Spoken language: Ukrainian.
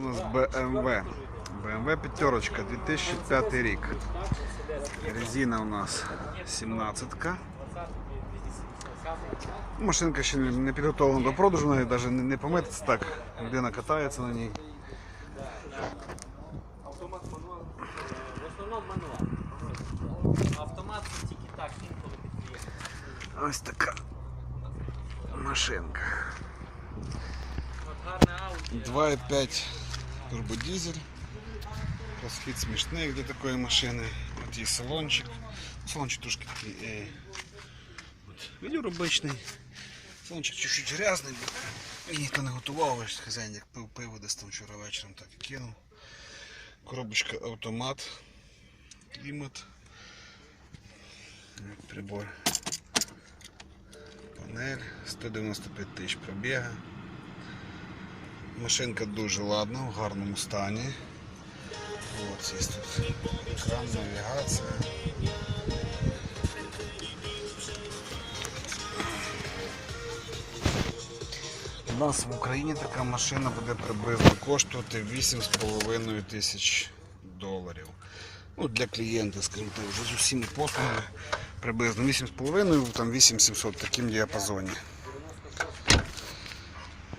нас BMW. BMW пятерочка, 2005 рік. Резина у нас 17-ка. Машинка ще не не підготовлена до продажу, навіть навіть не, не помититься так. Людина катається на ній. Автомат мануал. В основному мануал. Автомат це тільки так, інколи підвіє. Ось така машинка. От гарне Audi. 2,5 турбодизель. Розхід смішний для такої машини. От є салончик. Салончик трошки такий. Е, велюр обичний. Салончик чуть-чуть грязний. Він ніхто не готував, хазяїн як пив пиво десь там вчора вечором так і кинув. Коробочка автомат. Клімат. Прибор. Панель. 195 тисяч пробіга. Машинка дуже ладна, в гарному стані. От, є тут екран, навігація. У нас в Україні така машина буде приблизно коштувати 8,5 тисяч доларів. Ну, для клієнта, скажімо так, вже з усіма послугами приблизно 8,5, там 8700 в такому діапазоні.